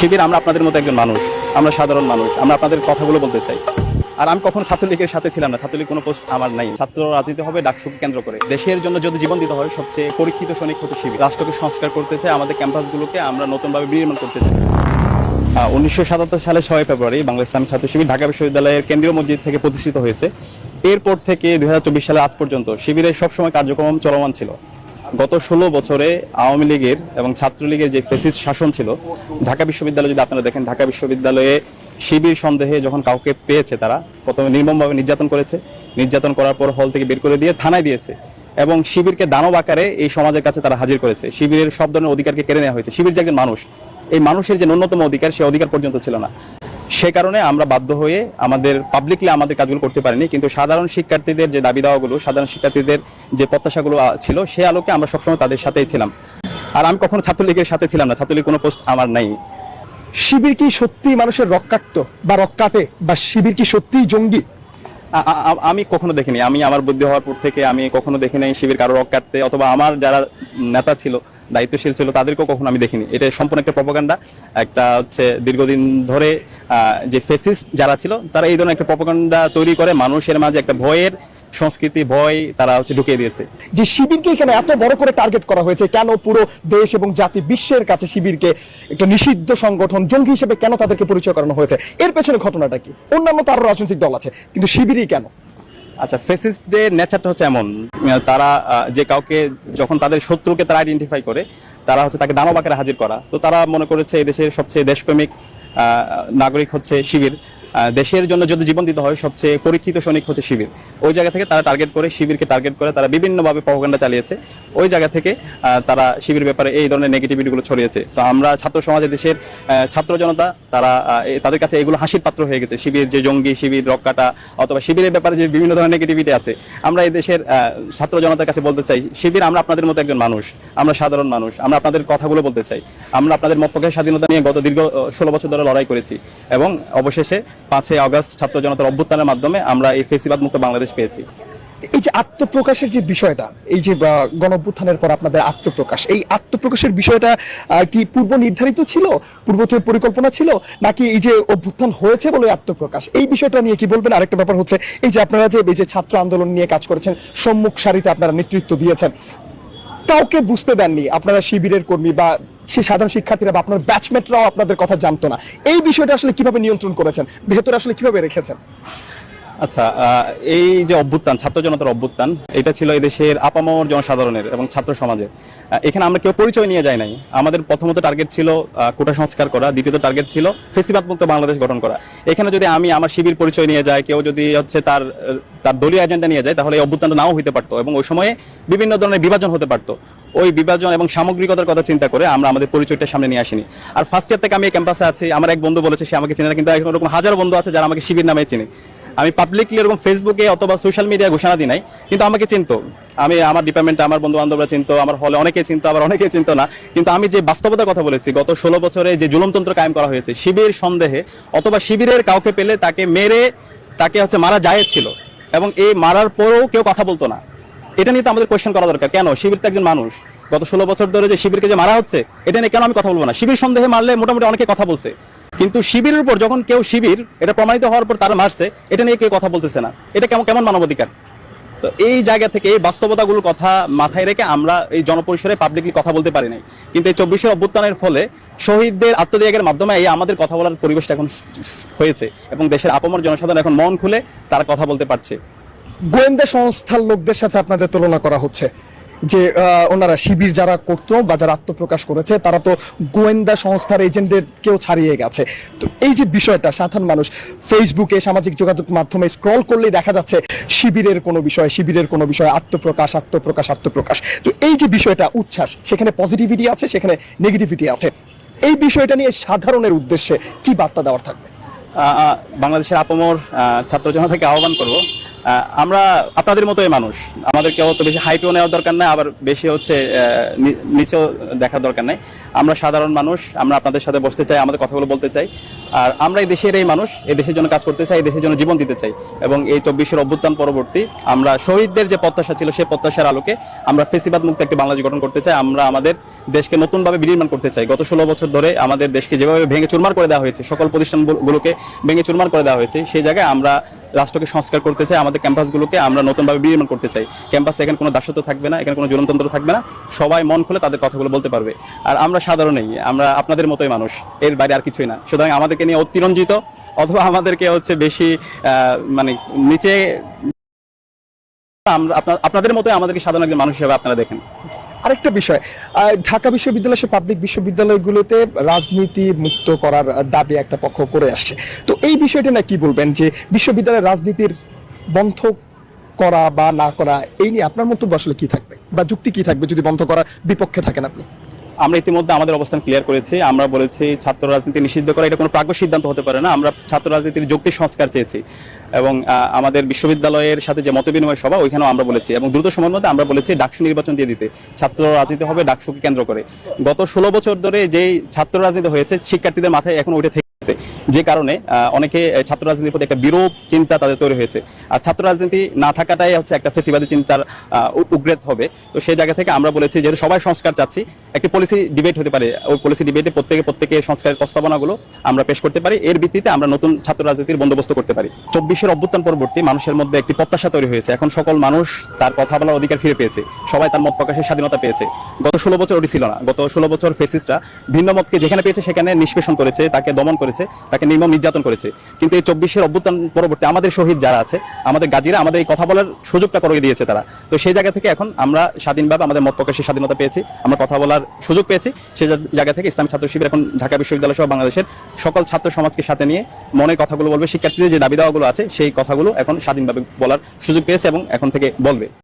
শিবির আমরা আপনাদের মতো একজন মানুষ, আমরা সাধারণ মানুষ, আমরা আপনাদের কথাগুলো বলতে চাই। আর আমি কখনো ছাত্রলীগের সাথে ছিলাম না, ছাত্রলীগ কোনো পোস্ট আমার নাই। ছাত্র রাজনীতি হবে, ডাকসুকে কেন্দ্র করে। দেশের জন্য যদি জীবন দিতে হয়, সবচেয়ে পরীক্ষিত সৈনিক হতে শিবির। রাষ্ট্রকে সংস্কার করতে চাই, আমাদের ক্যাম্পাসগুলোকে আমরা নতুনভাবে বিনির্মাণ করতে চাই। উনিশশো সাতাত্তর সালে ছয় ফেব্রুয়ারি বাংলা ইসলামী ছাত্র শিবির ঢাকা বিশ্ববিদ্যালয়ের কেন্দ্রীয় মসজিদ থেকে প্রতিষ্ঠিত হয়েছে। এরপর থেকে দুই হাজার চব্বিশ সালে আজ পর্যন্ত শিবিরের সবসময় কার্যক্রম চলমান ছিল। গত ষোলো বছরে আওয়ামী লীগের এবং ছাত্রলীগের যে ফেসিস্ট শাসন ছিল, ঢাকা বিশ্ববিদ্যালয় যদি আপনারা দেখেন, ঢাকা বিশ্ববিদ্যালয়ে শিবির সন্দেহে যখন কাউকে পেয়েছে তারা, প্রথমে নির্মমভাবে নির্যাতন করেছে। নির্যাতন করার পর হল থেকে বের করে দিয়ে থানায় দিয়েছে এবং শিবিরকে দানব আকারে এই সমাজের কাছে তারা হাজির করেছে। শিবিরের সব ধরনের অধিকারকে কেড়ে নেওয়া হয়েছে। শিবির যে একজন মানুষ, এই মানুষের যে ন্যূনতম অধিকার, সে অধিকার পর্যন্ত ছিল না। সে কারণে আমরা বাধ্য হয়ে আমাদের পাবলিকলি আমাদের কাজগুলো করতে পারিনি কিন্তু সাধারণ শিক্ষার্থীদের যে দাবি দাওয়াগুলো সাধারণ শিক্ষার্থীদের যে প্রত্যাশাগুলো ছিল সে আলোকে আমরা সবসময় তাদের সাথেই ছিলাম। আর আমি কখনো ছাত্রলীগের সাথে ছিলাম না ছাত্রলীগ কোনো পোস্ট আমার নাই। শিবির কি সত্যি মানুষের রক্তাক্ত বা রক্কাটে বা শিবির কি সত্যি জঙ্গি? আমি কখনো দেখিনি। আমি আমার বুদ্ধি হওয়ার পর থেকে আমি কখনো দেখি নাই শিবির কারও রক কাটতে অথবা আমার যারা নেতা ছিল দায়িত্বশীল ছিল, তাদেরকেও কখনো আমি দেখিনি। এটা সম্পূর্ণ একটা প্রপাগান্ডা একটা হচ্ছে দীর্ঘদিন ধরে যে ফেসিস্ট যারা ছিল, তারা এই ধরনের একটা প্রপাগান্ডা তৈরি করে। মানুষের মাঝে একটা ভয়ের সংস্কৃতি, ভয় তারা হচ্ছে ঢুকিয়ে দিয়েছে। যে শিবিরকে এখানে এত বড় করে টার্গেট করা হয়েছে, কেন পুরো দেশ এবং জাতি বিশ্বের কাছে শিবিরকে একটা নিষিদ্ধ সংগঠন, জঙ্গি হিসেবে কেন তাদেরকে পরিচয় করানো হয়েছে? এর পেছনে ঘটনাটা কি? অন্যান্য তো আরও রাজনৈতিক দল আছে, কিন্তু শিবিরই কেন? আচ্ছা ফেসিস্টদের নেচারটা হচ্ছে এমন তারা যে কাউকে, যখন তাদের শত্রুকে তারা আইডেন্টিফাই করে, তারা হচ্ছে তাকে দানব আকারে হাজির করা। তো তারা মনে করেছে এদেশের দেশের সবচেয়ে দেশপ্রেমিক নাগরিক হচ্ছে শিবির। দেশের জন্য যদি জীবন দিতে হয়, সবচেয়ে পরীক্ষিত সৈনিক হচ্ছে শিবির। ওই জায়গা থেকে তারা টার্গেট করে, শিবিরকে টার্গেট করে, তারা বিভিন্নভাবে প্রপাগান্ডা চালিয়েছে। ওই জায়গা থেকে তারা শিবির ব্যাপারে এই ধরনের নেগেটিভিটিগুলো ছড়িয়েছে। তো আমরা ছাত্র সমাজে দেশের ছাত্র জনতা, তারা তাদের কাছে এগুলো হাসির পাত্র হয়ে গেছে। শিবির যে জঙ্গি শিবির রক্কাটা অথবা শিবিরের ব্যাপারে যে বিভিন্ন ধরনের নেগেটিভিটি আছে, আমরা এই দেশের ছাত্র জনতার কাছে বলতে চাই, শিবির আমরা আপনাদের মতো একজন মানুষ, আমরা সাধারণ মানুষ, আমরা আপনাদের কথাগুলো বলতে চাই, আমরা আপনাদের মত স্বাধীনতা নিয়ে গত দীর্ঘ, ষোলো বছর ধরে লড়াই করেছি, এবং অবশেষে পাঁচই আগস্ট ছাত্র জনতার অভ্যুত্থানের মাধ্যমে আমরা এই ফেসিবাদ মুক্ত বাংলাদেশ পেয়েছি। এই যে আত্মপ্রকাশের যে বিষয়টা, এই যে গণ অভ্যুত্থানের পর আপনাদের আত্মপ্রকাশ, এই আত্মপ্রকাশের বিষয়টা কি পূর্ব নির্ধারিত ছিল? পূর্ব থেকে পরিকল্পনা ছিল? নাকি এই যে অভ্যুত্থান হয়েছে বলে আত্মপ্রকাশ? এই বিষয়টা নিয়ে কি বলবেন? আরেকটা ব্যাপার হচ্ছে, এই যে আপনারা যে, এই যে ছাত্র আন্দোলন নিয়ে কাজ করেছেন, সম্মুখ সারিতে আপনারা নেতৃত্ব দিয়েছেন, কাউকে বুঝতে দেননি আপনারা শিবিরের কর্মী বা সে সাধারণ শিক্ষার্থীরা বা আপনার ব্যাচমেটরাও আপনাদের কথা জানতো না। এই বিষয়টা আসলে কীভাবে নিয়ন্ত্রণ করেছেন? ভেতরে আসলে কীভাবে রেখেছেন? আচ্ছা এই যে অভ্যুত্থান, ছাত্র জনতার অভ্যুত্থান, এটা ছিল এদেশের আপামর জনসাধারণের এবং ছাত্র সমাজের। এখানে আমরা কেউ পরিচয় নিয়ে যাই নাই। আমাদের প্রথমত টার্গেট ছিল কোটা সংস্কার করা, দ্বিতীয়ত টার্গেট ছিল ফেসিবাদ মুক্ত বাংলাদেশ গঠন করা। এখানে যদি আমি আমার শিবির পরিচয় নিয়ে যাই, কেউ যদি হচ্ছে তার তার দলীয় এজেন্ডা নিয়ে যায়, তাহলে এই অভ্যুত্থানটা নাও হতে পারতো এবং ওই সময়ে বিভিন্ন ধরনের বিভাজন হতে পারতো। ওই বিভাজন এবং সামগ্রিকতার কথা চিন্তা করে আমরা আমাদের পরিচয়টা সামনে নিয়ে আসিনি। আর ফার্স্ট ইয়ার থেকে আমি এই ক্যাম্পাসে আছি, আমার এক বন্ধু বলেছে, সে আমাকে চিনে না, কিন্তু এখন এরকম হাজারো বন্ধু আছে যারা আমাকে শিবির নামে চিনে। আমি পাবলিকলি এরকম ফেসবুকে অথবা সোশ্যাল মিডিয়া ঘোষণা দিই নাই, কিন্তু আমাকে চিনতো। আমি আমার ডিপার্টমেন্টে আমার বন্ধু বান্ধবরা চিনতো, আমার হলে অনেকে চিনতো, আবার অনেকে চিনতো না। কিন্তু আমি যে বাস্তবতার কথা বলেছি, গত ষোলো বছরে যে জুলমতন্ত্র কায়েম করা হয়েছে, শিবির সন্দেহে অথবা শিবিরের কাউকে পেলে তাকে মেরে তাকে হচ্ছে মারা যায় ছিল। এবং এই মারার পরেও কেউ কথা বলতো না। এটা নিয়ে তো আমাদের কোয়েশ্চেন করা দরকার। কেন? শিবির তো একজন মানুষ। গত ষোলো বছর ধরে যে শিবিরকে যে মারা হচ্ছে, এটা নিয়ে কেন আমি কথা বলব না? শিবির সন্দেহে মারলে মোটামুটি অনেকে কথা বলছে। কিন্তু শিবিরের উপর যখন কেউ শিবির, এটা প্রমাণিত হওয়ার পর তারা মারছে, এটা নিয়ে কেউ কথা বলতেছে না। এটা কেমন কেমন মানবাধিকার তো এই জায়গা থেকে এই বাস্তবতাগুলোর কথা মাথায় রেখে আমরা এই জনপরিসরে পাবলিকলি কথা বলতে পারি নাই। কিন্তু এই চব্বিশের অভ্যুত্থানের ফলে শহীদদের আত্মত্যাগের মাধ্যমে এই আমাদের কথা বলার পরিবেশটা এখন হয়েছে এবং দেশের আপমর জনসাধারণ এখন মন খুলে তারা কথা বলতে পারছে। গোয়েন্দা সংস্থার লোকদের সাথে আপনাদের তুলনা করা হচ্ছে যে ওনারা শিবির যারা করতো বা যারা আত্মপ্রকাশ করেছে, তারা তো গোয়েন্দা সংস্থার এজেন্টদের কেউ ছাড়িয়ে গেছে। তো এই যে বিষয়টা, সাধারণ মানুষ ফেসবুকে সামাজিক যোগাযোগ মাধ্যমে স্ক্রল করলেই দেখা যাচ্ছে শিবিরের কোনো বিষয়, শিবিরের কোনো বিষয়, আত্মপ্রকাশ আত্মপ্রকাশ আত্মপ্রকাশ। তো এই যে বিষয়টা, উচ্ছ্বাস, সেখানে পজিটিভিটি আছে, সেখানে নেগেটিভিটি আছে। এই বিষয়টা নিয়ে সাধারণের উদ্দেশ্যে কি বার্তা দেওয়ার থাকবে? বাংলাদেশের আপমর ছাত্র জনতাকে আহ্বান করব আমরা আপনাদের মতোই মানুষ। আমাদের কেউ তো বেশি হাইটেও নেওয়ার দরকার নাই, আবার বেশি হচ্ছে নিচেও দেখার দরকার নাই। আমরা সাধারণ মানুষ, আমরা আপনাদের সাথে বসতে চাই, আমাদের কথাগুলো বলতে চাই। আর আমরা এই দেশের এই মানুষ, এই দেশের জন্য কাজ করতে চাই, এই দেশের জন্য জীবন দিতে চাই। এবং এই চব্বিশের অভ্যুত্থান পরবর্তী, আমরা শহীদদের যে প্রত্যাশা ছিল, সেই প্রত্যাশার আলোকে আমরা ফেসিবাদ মুক্ত একটি বাংলাদেশ গঠন করতে চাই। আমরা আমাদের দেশকে নতুনভাবে বিনির্মাণ করতে চাই। গত ষোলো বছর ধরে আমাদের দেশকে যেভাবে ভেঙে চুরমার করে দেওয়া হয়েছে, সকল প্রতিষ্ঠানগুলোকে ভেঙে চুরমার করে দেওয়া হয়েছে, সেই জায়গায় আমরা রাষ্ট্রকে সংস্কার করতে চাই, আমাদের ক্যাম্পাসগুলোকে আমরা নতুনভাবে বিনির্মাণ করতে চাই। ক্যাম্পাসে এখানে কোনো দাসত্ব থাকবে না, এখানে কোনো জনতন্ত্র থাকবে না, সবাই মন খুলে তাদের কথাগুলো বলতে পারবে। আর আমরা সাধারণেই, আমরা আপনাদের মতোই মানুষ, এর বাইরে আর কিছুই না। সুতরাং আমাদেরকে নিয়ে অতিরঞ্জিত, অথবা আমাদেরকে হচ্ছে বেশি মানে নিচে আপনাদের মতোই আমাদেরকে সাধারণ একজন মানুষ হিসেবে আপনারা দেখেন। আরেকটা বিষয় ঢাকা বিশ্ববিদ্যালয় সে পাবলিক বিশ্ববিদ্যালয়গুলোতে রাজনীতি মুক্ত করার দাবি একটা পক্ষ করে আসছে। তো এই বিষয়টা না কি বলবেন যে বিশ্ববিদ্যালয়ের রাজনীতির বন্ধ করা বা না করা, এই নিয়ে আপনার মন্তব্য আসলে কি থাকবে? বা যুক্তি কি থাকবে যদি বন্ধ করার বিপক্ষে থাকেন আপনি? আমরা ইতিমধ্যে আমাদের অবস্থান ক্লিয়ার করেছি। আমরা বলেছি ছাত্র রাজনীতি নিষিদ্ধ করা এটা কোনো প্রাজ্ঞ সিদ্ধান্ত হতে পারে না। আমরা ছাত্র রাজনীতির যুক্তি সংস্কার চেয়েছি এবং আমাদের বিশ্ববিদ্যালয়ের সাথে যে মত বিনিময় সভা, ওইখানেও আমরা বলেছি এবং দ্রুত সময়ের মধ্যে আমরা বলেছি ডাকসু নির্বাচন দিয়ে দিতে। ছাত্র রাজনীতি হবে, ডাকসুকে কেন্দ্র করে। গত ষোলো বছর ধরে যেই ছাত্র রাজনীতি হয়েছে, শিক্ষার্থীদের মাথায় এখন উঠে থেকে যে কারণে অনেকে ছাত্র রাজনীতির প্রতি একটা বিরূপ চিন্তা তাদের তৈরি হয়েছে। আর ছাত্র রাজনীতি না থাকাটাই হচ্ছে একটা ফেসিবাদী চিন্তার উগ্রেত হবে। তো সেই জায়গা থেকে আমরা বলেছি, যেহেতু সবাই সংস্কার চাচ্ছি, একটি পলিসি ডিবেট হতে পারে। ওই পলিসি ডিবেটে প্রত্যেকে প্রত্যেকের সংস্কারের প্রস্তাবনাগুলো আমরা পেশ করতে পারি। এর ভিত্তিতে আমরা নতুন ছাত্র রাজনীতির বন্দোবস্ত করতে পারি। চব্বিশের অভ্যুত্থান পরবর্তী মানুষের মধ্যে একটি প্রত্যাশা তৈরি হয়েছে। এখন সকল মানুষ তার কথা বলার অধিকার ফিরে পেয়েছে। সবাই তার মত প্রকাশের স্বাধীনতা পেয়েছে। গত ষোলো বছর ওটি ছিল না। গত ষোলো বছর ফেসিসরা ভিন্ন মতকে যেখানে পেয়েছে সেখানে নিষ্পেষণ করেছে, তাকে দমন করেছে। তাকে নির্মম নির্যাতন করেছে। কিন্তু এই চব্বিশের অভ্যুত্থান পরবর্তী আমাদের শহীদ যারা আছে, আমাদের গাজীরা আমাদের এই কথা বলার সুযোগটা করে দিয়েছে তারা। তো সেই জায়গা থেকে এখন আমরা স্বাধীনভাবে আমাদের মত প্রকাশের স্বাধীনতা পেয়েছি, আমরা কথা বলার সুযোগ পেয়েছি। সেই জায়গা থেকে ইসলামী ছাত্র শিবির এখন ঢাকা বিশ্ববিদ্যালয় সহ বাংলাদেশের সকল ছাত্র সমাজকে সাথে নিয়ে মনের কথাগুলো বলবে, শিক্ষার্থীদের যে দাবি দাওয়াগুলো আছে, সেই কথাগুলো এখন স্বাধীনভাবে বলার সুযোগ পেয়েছে এবং এখন থেকে বলবে।